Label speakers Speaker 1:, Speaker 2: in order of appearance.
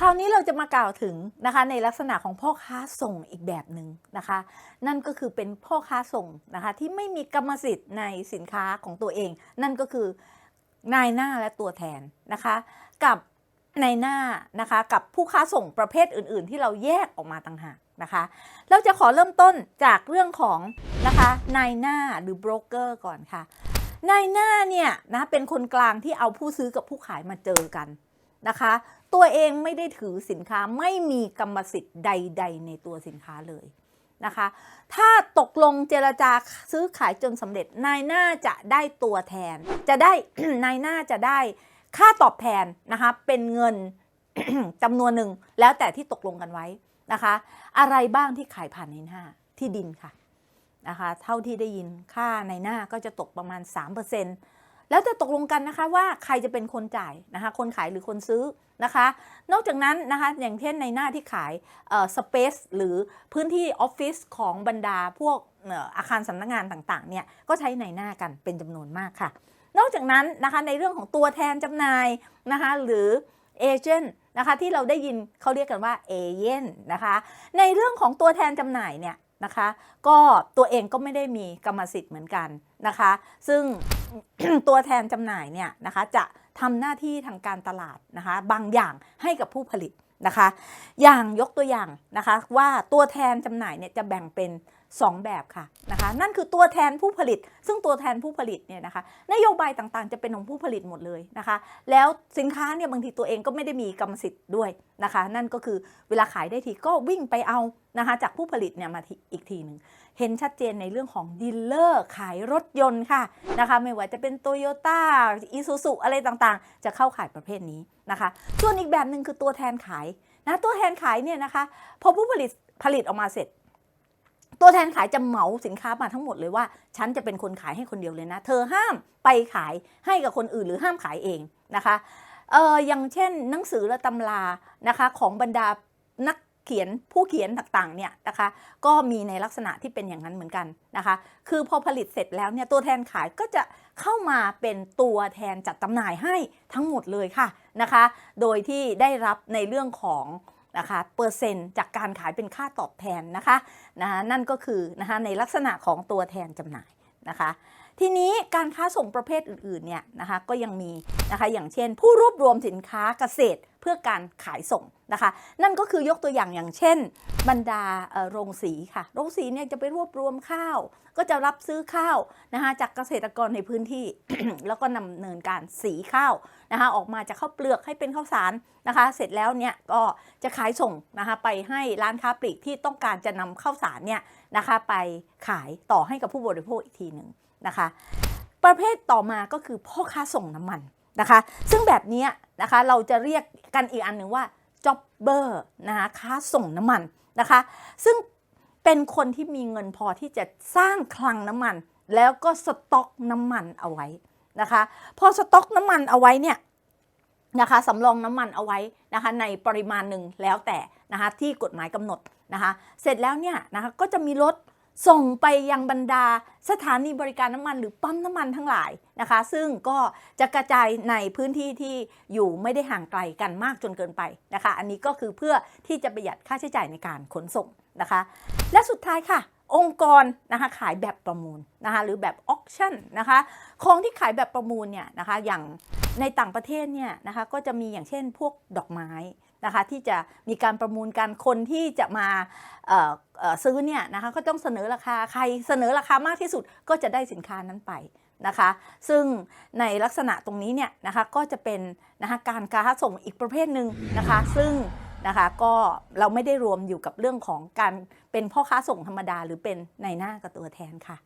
Speaker 1: คราวนี้เราจะมากล่าวถึงนะคะในลักษณะของพ่อค้าส่งอีกแบบหนึ่งนะคะ นั่นก็คือเป็นพ่อค้าส่งนะคะที่ไม่มีกรรมสิทธิ์ในสินค้าของตัวเอง นั่นก็คือนายหน้าและตัวแทนนะคะ กับนายหน้านะคะกับผู้ค้าส่งประเภทอื่น ๆ ที่เราแยกออกมาต่างหากนะคะ เราจะขอเริ่มต้นจากเรื่องของนะคะนายหน้าหรือโบรกเกอร์ก่อนค่ะนายหน้าเนี่ยนะเป็นคนกลางที่เอาผู้ซื้อกับผู้ขายมาเจอกัน นะคะ ตัวเองไม่ได้ถือสินค้าไม่มีกรรมสิทธิ์ใด ๆ ในตัวสินค้าเลยนะคะ ถ้าตกลงเจรจาซื้อขายจนสำเร็จนายหน้าจะได้ตัวแทน จะได้นายหน้าจะได้ค่าตอบแทนนะคะเป็นเงินจำนวนหนึ่งแล้วแต่ที่ตกลงกันไว้นะคะ อะไรบ้างที่ขายผ่านในหน้าที่ดินค่ะนะคะ เท่าที่ได้ยินค่าในหน้าก็จะตกประมาณ 3% แล้วจะตกลงกันนะคะว่าใครจะเป็นคนจ่ายนะคะคนขายหรือคนซื้อนะคะ นอกจากนั้นนะคะอย่างเช่นในหน้าที่ขายสเปซหรือพื้นที่ออฟฟิศของบรรดาพวกอออาคารสำนักงานต่างๆเนี่ยก็ใช้ในหน้ากันเป็นจำนวนมากค่ะ นอกจากนั้นนะคะในเรื่องของตัวแทนจำหน่ายนะคะหรือเอเจนต์นะคะที่เราได้ยินเขาเรียกกันว่าเอเย่นนะคะในเรื่องของตัวแทนจำหน่ายเนี่ยนะคะก็ตัวเองก็ไม่ได้มีกรรมสิทธิ์เหมือนกันนะคะ ซึ่ง ตัวแทนจำหน่ายเนี่ยนะคะจะทำหน้าที่ทางการตลาดนะคะบางอย่างให้กับผู้ผลิตนะคะ อย่างยกตัวอย่างนะคะว่าตัวแทนจำหน่ายเนี่ยจะแบ่งเป็น 2 แบบค่ะนะคะนั่นคือตัวแทนผู้ผลิต ซึ่งตัวแทนผู้ผลิตเนี่ยนะคะนโยบายต่างๆ จะเป็นของผู้ผลิตหมดเลยนะคะ แล้วสินค้าเนี่ยบางทีตัวเองก็ไม่ได้มีกรรมสิทธิ์ด้วยนะคะ นั่นก็คือเวลาขายได้ทีก็วิ่งไปเอานะคะจากผู้ผลิตเนี่ยมาทีอีกทีหนึ่งเห็นชัดเจนในเรื่องของดีลเลอร์ขายรถยนต์ค่ะนะคะไม่ว่าจะเป็นโตโยต้าอีซูซุอะไรต่างๆ จะเข้าขายประเภทนี้นะคะส่วนอีกแบบหนึ่งคือตัวแทนขายนะตัวแทนขายเนี่ยนะคะพอผู้ผลิตผลิตออกมาเสร็จ ตัวแทนขายจะเหมาสินค้ามาทั้งหมดเลยว่า ฉันจะเป็นคนขายให้คนเดียวเลยนะ เธอห้ามไปขายให้กับคนอื่นหรือห้ามขายเองนะคะเอออย่างเช่นหนังสือและตำรานะคะของบรรดานักเขียนผู้เขียนต่างๆเนี่ยนะคะ ก็มีในลักษณะที่เป็นอย่างนั้นเหมือนกันนะคะ คือพอผลิตเสร็จแล้วเนี่ยตัวแทนขายก็จะเข้ามาเป็นตัวแทนจัดจำหน่ายให้ทั้งหมดเลยค่ะนะคะ โดยที่ได้รับในเรื่องของ นะคะเปอร์เซ็นต์จากการขายเป็นค่าตอบแทนนะคะนะคะนั่นก็คือนะคะในลักษณะของตัวแทนจำหน่ายนะคะ ทีนี้การค้าส่งประเภทอื่นๆเนี่ยนะคะก็ยังมีนะคะอย่างเช่น ผู้รวบรวมสินค้าเกษตรเพื่อการขายส่งนะคะ นั่นก็คือยกตัวอย่างอย่างเช่น บรรดาโรงสีค่ะ โรงสีเนี่ยจะไปรวบรวมข้าว ก็จะรับซื้อข้าวนะคะจากเกษตรกรในพื้นที่ แล้วก็ดำเนินการสีข้าวนะคะออกมาจากข้าวเปลือกให้เป็นข้าวสารนะคะ เสร็จแล้วเนี่ยก็จะขายส่งนะคะไปให้ร้านค้าปลีกที่ต้องการจะนำข้าวสารเนี่ยนะคะไปขายต่อให้กับผู้บริโภคอีกทีหนึ่ง นะคะ ประเภทต่อมาก็คือพ่อค้าส่งน้ำมันนะคะ ซึ่งแบบนี้นะคะเราจะเรียกกันอีกอันหนึ่งว่า jobber นะคะค้าส่งน้ำมันนะคะ ซึ่งเป็นคนที่มีเงินพอที่จะสร้างคลังน้ำมัน แล้วก็สต็อกน้ำมันเอาไว้นะคะพอสต็อกน้ำมันเอาไว้เนี่ยนะคะสำรองน้ำมันเอาไว้นะคะในปริมาณหนึ่งแล้วแต่นะคะที่กฎหมายกำหนดนะคะเสร็จแล้วเนี่ยนะคะก็จะมีรถ ส่งไปยังบรรดาสถานีบริการน้ำมันหรือปั๊มน้ำมันทั้งหลายนะคะ ซึ่งก็จะกระจายในพื้นที่ที่อยู่ไม่ได้ห่างไกลกันมากจนเกินไปนะคะ อันนี้ก็คือเพื่อที่จะประหยัดค่าใช้จ่ายในการขนส่งนะคะ และสุดท้ายค่ะ องค์กรนะคะขายแบบประมูลนะคะหรือแบบออ t ชั่นนะคะของที่ขายแบบประมูลเนี่ยนะคะอย่างในต่างประเทศเนี่ยนะคะก็จะมีอย่างเช่นพวกดอกไม้นะคะที่จะมีการประมูลกันคนที่จะมาซื้อเนี่ยนะคะก็ต้องเสนอราคาใครเสนอราคามากที่สุดก็จะได้สินค้านั้นไปนะคะ ซึ่งในลักษณะตรงนี้เนี่ยนะคะก็จะเป็นนะคะการค้าส่งอีกประเภทหนึ่งนะคะ ซึ่ง นะคะ ก็เราไม่ได้รวมอยู่กับเรื่องของการเป็นพ่อค้าส่งธรรมดาหรือเป็นในหน้ากับตัวแทนค่ะ